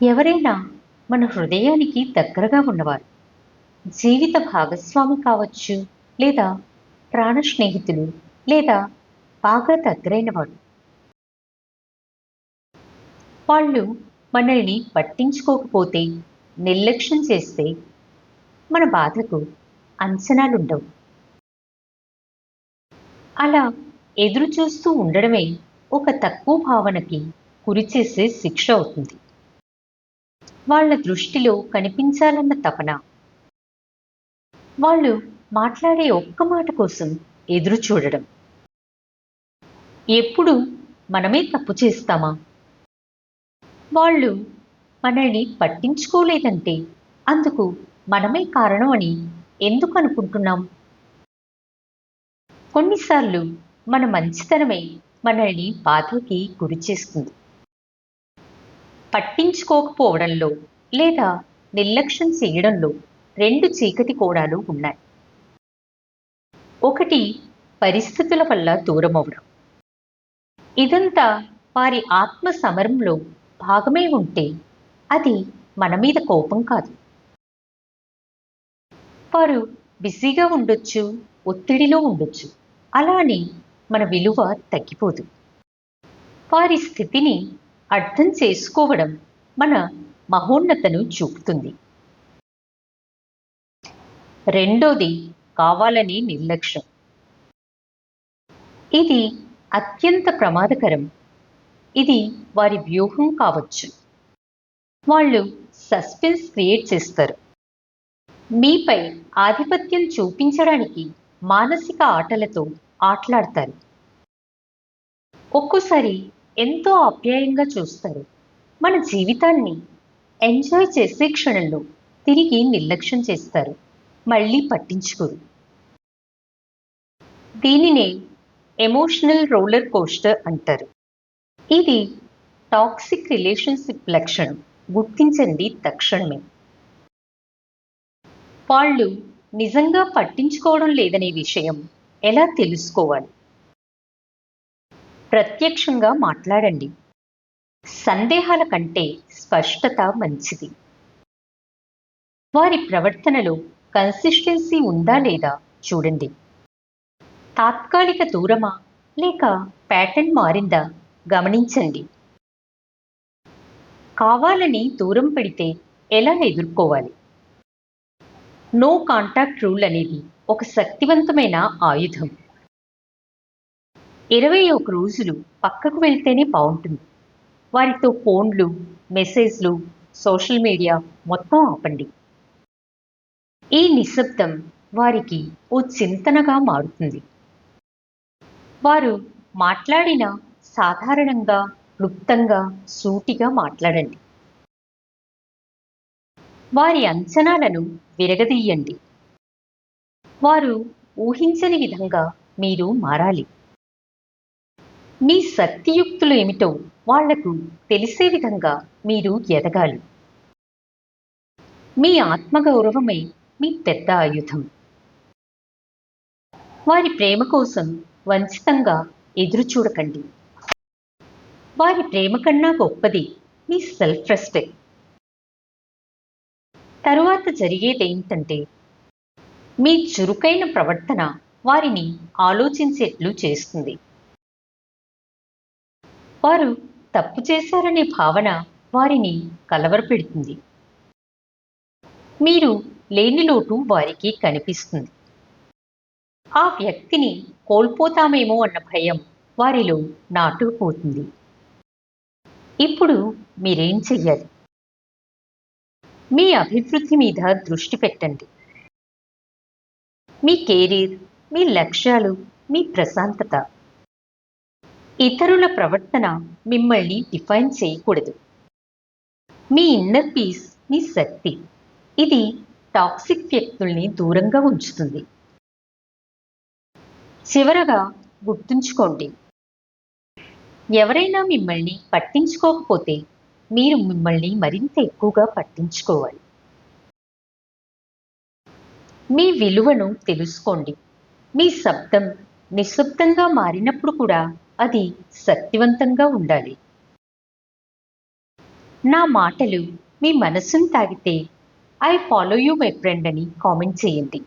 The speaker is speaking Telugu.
ఎవరైనా మన హృదయానికి దగ్గరగా ఉన్నవారు జీవిత భాగస్వామి కావచ్చు లేదా ప్రాణ స్నేహితులు లేదా బాగా దగ్గరైన వారు. వాళ్ళు మనల్ని పట్టించుకోకపోతే నిర్లక్ష్యం చేస్తే మన బాధకు అంచనాలుండవు. అలా ఎదురు చూస్తూ ఉండడమే ఒక తక్కువ భావనకి గురిచేసే శిక్ష అవుతుంది. వాళ్ళ దృష్టిలో కనిపించాలన్న తపన. వాళ్ళు మాట్లాడే ఒక్క మాట కోసం ఎదురు చూడడం. ఎప్పుడు మనమే తప్పు చేస్తామా? వాళ్ళు మనల్ని పట్టించుకోలేదంటే అందుకు మనమే కారణం అని ఎందుకు అనుకుంటున్నాం? కొన్నిసార్లు మన మంచితనమే మనల్ని బాధకి గురి చేస్తుంది. పట్టించుకోకపోవడంలో లేదా నిర్లక్ష్యం చేయడంలో రెండు చీకటి కోణాలు ఉన్నాయి. ఒకటి పరిస్థితుల వల్ల దూరమవడం ఇదంతా వారి ఆత్మ సమరంలో భాగమే ఉంటే అది మన మీద కోపం కాదు. వారు బిజీగా ఉండొచ్చు ఒత్తిడిలో ఉండొచ్చు. అలా అని మన విలువ తగ్గిపోదు. వారి స్థితిని అర్థం చేసుకోవడం మన మహోన్నతను చూపుతుంది. రెండోది కావాలని నిర్లక్ష్యం. ఇది అత్యంత ప్రమాదకరం. ఇది వారి వ్యూహం కావచ్చు. వాళ్ళు సస్పెన్స్ క్రియేట్ చేస్తారు. మీపై ఆధిపత్యం చూపించడానికి మానసిక ఆటలతో ఆటలాడతారు. ఒక్కోసారి ఎంతో ఆప్యాయంగా చూస్తారు. మన జీవితాన్ని ఎంజాయ్ చేసే క్షణంలో తిరిగి నిర్లక్ష్యం చేస్తారు. మళ్ళీ పట్టించుకోరు. దీనినే ఎమోషనల్ రోలర్ కోస్టర్ అంటారు. ఇది టాక్సిక్ రిలేషన్షిప్ లక్షణం. గుర్తించండి తక్షణమే. వాళ్ళు నిజంగా పట్టించుకోవడం లేదనే విషయం ఎలా తెలుసుకోవాలి? ప్రత్యక్షంగా మాట్లాడండి. సందేహాల కంటే స్పష్టత మంచిది. వారి ప్రవర్తనలో కన్సిస్టెన్సీ ఉందా లేదా చూడండి. తాత్కాలిక దూరమా లేక ప్యాటర్న్ మారిందా గమనించండి. కావాలని దూరం పెడితే ఎలా ఎదుర్కోవాలి? నో కాంటాక్ట్ రూల్ అనేది ఒక శక్తివంతమైన ఆయుధం. ఇరవై ఒక రోజులు పక్కకు వెళ్తేనే బాగుంటుంది. వారితో ఫోన్లు మెసేజ్లు సోషల్ మీడియా మొత్తం ఆపండి. ఈ నిశ్శబ్దం వారికి ఓ చింతనగా మారుతుంది. వారు మాట్లాడిన సాధారణంగా క్లుప్తంగా సూటిగా మాట్లాడండి. వారి అంచనాలను విరగదీయండి. వారు ఊహించని విధంగా మీరు మారాలి. మీ శక్తియుక్తులు ఏమిటో వాళ్ళకు తెలిసే విధంగా మీరు ఎదగాలి. మీ ఆత్మగౌరవమే మీ పెద్ద ఆయుధం. వారి ప్రేమ కోసం వంచితంగా ఎదురుచూడకండి వారి ప్రేమ కన్నా గొప్పది మీ సెల్ఫ్ రెస్పెక్ట్ తరువాత జరిగేదేంటంటే మీ చురుకైన ప్రవర్తన వారిని ఆలోచించేట్లు చేస్తుంది. వారు తప్పు చేశారనే భావన వారిని కలవరపెడుతుంది. మీరు లేని లోటు వారికి కనిపిస్తుంది. ఆ వ్యక్తిని కోల్పోతామేమో అన్న భయం వారిలో నాటుకుపోతుంది. ఇప్పుడు మీరేం చెయ్యాలి? మీ అభివృద్ధి మీద దృష్టి పెట్టండి. మీ కెరీర్ మీ లక్ష్యాలు మీ ప్రశాంతత ఇతరుల ప్రవర్తన మిమ్మల్ని డిఫైన్ చేయకూడదు. మీ ఇన్నర్ పీస్ మీ శక్తి ఇది టాక్సిక్ వ్యక్తుల్ని దూరంగా ఉంచుతుంది. చివరగా గుర్తుంచుకోండి ఎవరైనా మిమ్మల్ని పట్టించుకోకపోతే మీరు మిమ్మల్ని మరింత ఎక్కువగా పట్టించుకోవాలి. మీ విలువను తెలుసుకోండి. మీ శబ్దం నిశ్శబ్దంగా మారినప్పుడు కూడా అది శక్తివంతంగా ఉండాలి. నా మాటలు మీ మనసును తాగితే I follow you my friend అని కామెంట్ చేయండి.